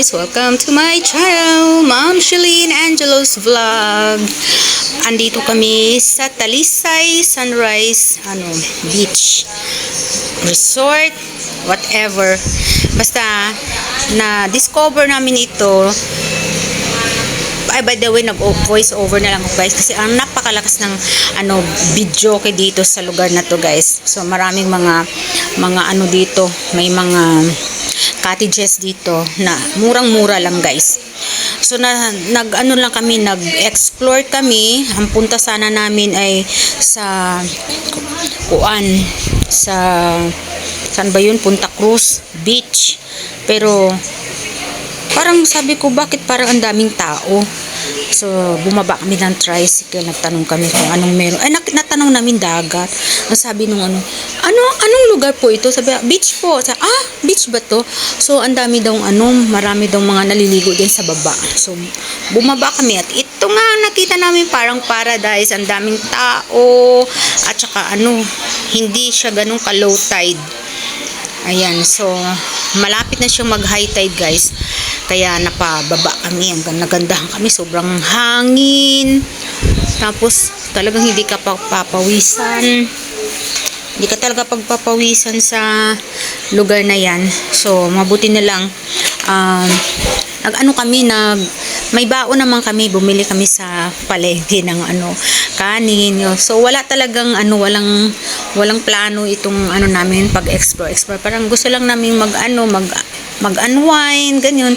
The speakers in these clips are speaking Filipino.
guys! Welcome to my channel, Ma'am Shalene Angelo's Vlog. Andito kami sa Talisay Sunrise ano, Beach Resort, whatever. Basta na-discover namin ito ay by the way nag voice over na lang ako guys kasi ang napakalakas ng ano video kay dito sa lugar na to guys so maraming mga mga ano dito may mga cottages dito na murang-mura lang guys. So na nag ano lang kami nag-explore kami. Ang punta sana namin ay sa kuan sa saan ba Punta Cruz Beach. Pero parang sabi ko bakit parang ang daming tao so bumaba kami ng tricycle. Nagtanong kami kung anong meron. Ay natanong namin dagat. Ang sabi nung ano ano anong lugar po ito? Sabi beach po. Sa ah beach ba to? So ang dami daw ano marami daw mga naliligo din sa baba. So bumaba kami. At ito nga nakita namin parang paradise. Ang daming tao. At saka ano hindi siya ganun ka low tide. Ayan, so malapit na siyang mag high tide guys. Kaya napababa kami, hanggang nagandahan kami, sobrang hangin. Tapos talagang hindi ka papawisan. Hindi ka talaga pagpapawisan sa lugar na yan. So mabuti na lang um, nag ano kami nag may baon naman kami bumili kami sa palengke ng ano kanin so wala talagang ano walang walang plano itong ano namin pag explore explore parang gusto lang namin mag ano mag mag unwind ganyan.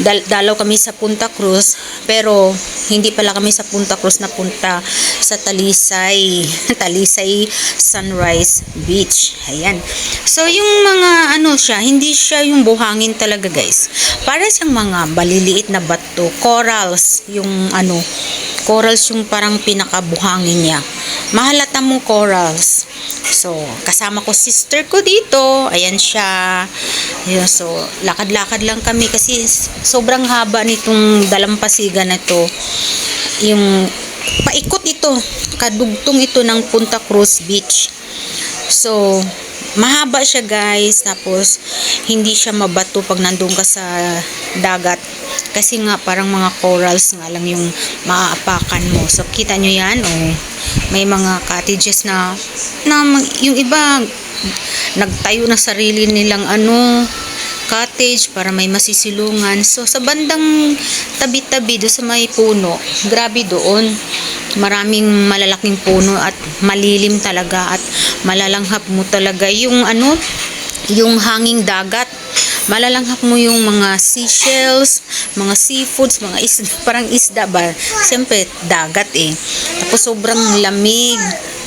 Dal- dalaw kami sa Punta Cruz pero hindi pala kami sa Punta Cruz na punta sa Talisay Talisay Sunrise Beach. Ayan. So yung mga ano siya hindi siya yung buhangin talaga guys. Para siyang mga baliliit na bato corals yung ano corals yung parang pinakabuhangin niya. Mahalata mo corals So, kasama ko sister ko dito. Ayan siya. Ayan, so, lakad-lakad lang kami kasi sobrang haba nitong dalampasigan na to. Yung paikot ito. Kadugtong ito ng Punta Cruz Beach. So, mahaba siya guys. Tapos, hindi siya mabato pag nandun ka sa dagat. Kasi nga, parang mga corals nga lang yung maaapakan mo. So, kita nyo yan. Oh may mga cottages na, na yung iba nagtayo na sarili nilang ano cottage para may masisilungan. So, sa bandang tabi-tabi do sa may puno, grabe doon. Maraming malalaking puno at malilim talaga at malalanghap mo talaga yung ano, yung hanging dagat. Malalanghap mo yung mga seashells, mga seafoods, mga isda, parang isda ba? Siyempre, dagat eh. Tapos sobrang lamig.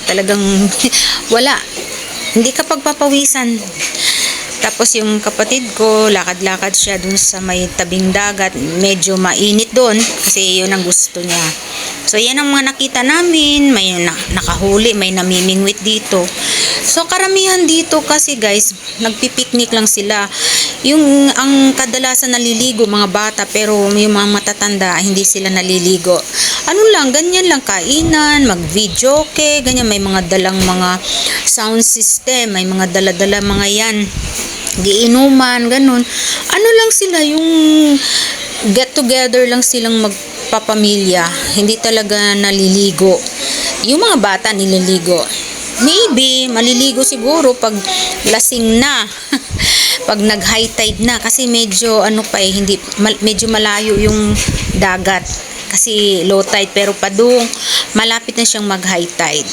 Talagang wala. Hindi ka pagpapawisan. Tapos yung kapatid ko, lakad-lakad siya dun sa may tabing dagat. Medyo mainit doon kasi yun ang gusto niya. So yan ang mga nakita namin. May na, nakahuli, may namimingwit dito. So karamihan dito kasi guys, nagpipiknik lang sila. Yung ang kadalasan naliligo mga bata pero yung mga matatanda hindi sila naliligo. Ano lang, ganyan lang kainan, mag-video okay, ganyan may mga dalang mga sound system, may mga dala-dala mga yan giinuman, ganun. Ano lang sila, yung get together lang silang magpapamilya. Hindi talaga naliligo. Yung mga bata nililigo. Maybe, maliligo siguro pag lasing na. pag nag high tide na. Kasi medyo ano pa eh hindi mal, medyo malayo yung dagat. Kasi low tide pero padung malapit na siyang mag high tide.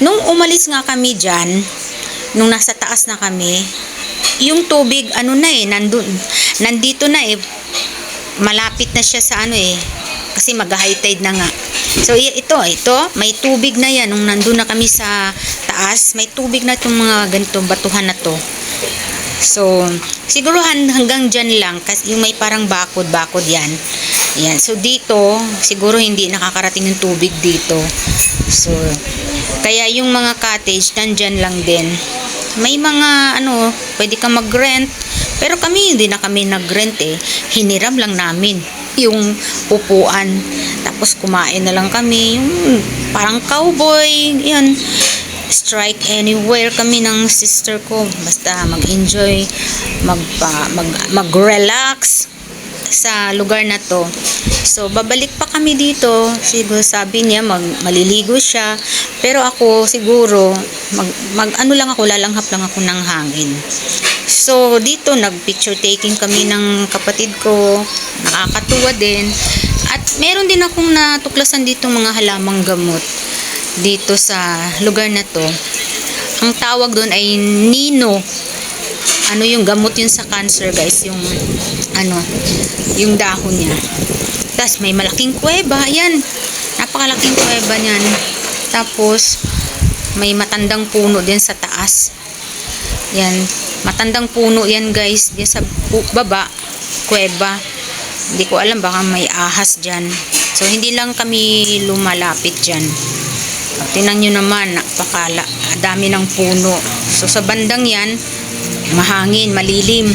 Nung umalis nga kami diyan nung nasa taas na kami yung tubig ano na eh nandun nandito na eh malapit na siya sa ano eh kasi mag high tide na nga. So ito ito may tubig na yan. Nung nandun na kami sa taas may tubig na itong mga ganitong batuhan na to. So siguro han- hanggang dyan lang kasi yung may parang bakod bakod yan. Yan so dito siguro hindi nakakarating ng tubig dito. So kaya yung mga cottage nandyan lang din. May mga ano, pwede ka mag-rent. Pero kami hindi na kami nag-rent eh. Hiniram lang namin yung upuan. Tapos kumain na lang kami yung parang cowboy. Yan. Strike anywhere kami ng sister ko. Basta mag-enjoy, magpa, mag, mag-relax. sa lugar na to. So, babalik pa kami dito. Siguro sabi niya, mag, maliligo siya. Pero ako, siguro, mag, mag ano lang ako, lalanghap lang ako ng hangin. So, dito, nag-picture taking kami ng kapatid ko. Nakakatuwa din. At meron din akong natuklasan dito mga halamang gamot dito sa lugar na to. Ang tawag doon ay Nino. Ano yung gamot yun sa cancer, guys? Yung, ano, yung dahon niya. Tapos, may malaking kuweba. Ayan. Napakalaking kuweba niyan. Tapos, may matandang puno din sa taas. Yan. Matandang puno yan, guys. Diyan sa baba, kuweba. Hindi ko alam, baka may ahas dyan. So, hindi lang kami lumalapit dyan. O, Tinan nyo naman, napakala, dami ng puno. So, sa bandang yan, mahangin, malilim.